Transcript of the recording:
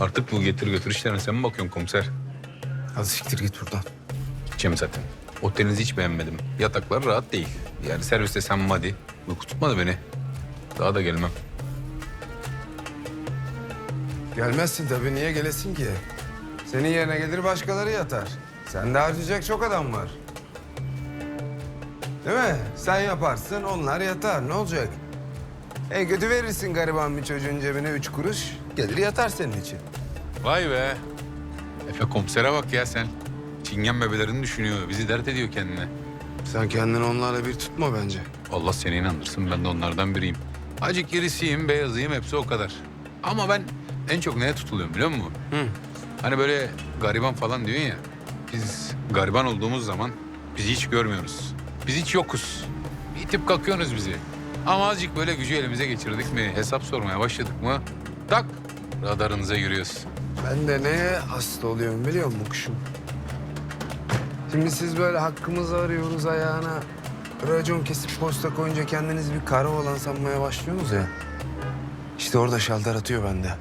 Artık bu getir götür işlerine sen mi bakıyorsun komiser? Hadi siktir git buradan. Gideceğim zaten. Otelinizi hiç beğenmedim. Yataklar rahat değil. Yani serviste sen hadi. Uyku tutmadı beni. Daha da gelmem. Gelmezsin tabii. Niye gelesin ki? Senin yerine gelir başkaları yatar. Sende harcayacak çok adam var. Değil mi? Sen yaparsın, onlar yatar. Ne olacak? E kötü verirsin gariban bir çocuğun cebine üç kuruş. Gelir yatar senin için. Vay be. Efe komisere bak ya sen. Çingen bebelerini düşünüyor. Bizi dert ediyor kendine. Sen kendini onlarla bir tutma bence. Allah seni inandırsın ben de onlardan biriyim. Acık irisiyim, beyazıyım hepsi o kadar. Ama ben en çok neye tutuluyorum biliyor musun? Hı. Hani böyle gariban falan diyorsun ya. Biz gariban olduğumuz zaman bizi hiç görmüyoruz. Biz hiç yokuz. İtip kalkıyorsunuz bizi. Ama azıcık böyle gücü elimize geçirdik mi, hesap sormaya başladık mı... ...tak radarınıza giriyoruz. Ben de neye hasta oluyorum biliyor musun kuşum? Şimdi siz böyle hakkımızı arıyoruz ayağına. Racon kesip posta koyunca kendiniz bir kara olan sanmaya başlıyorsunuz ya. İşte orada şalter atıyor bende.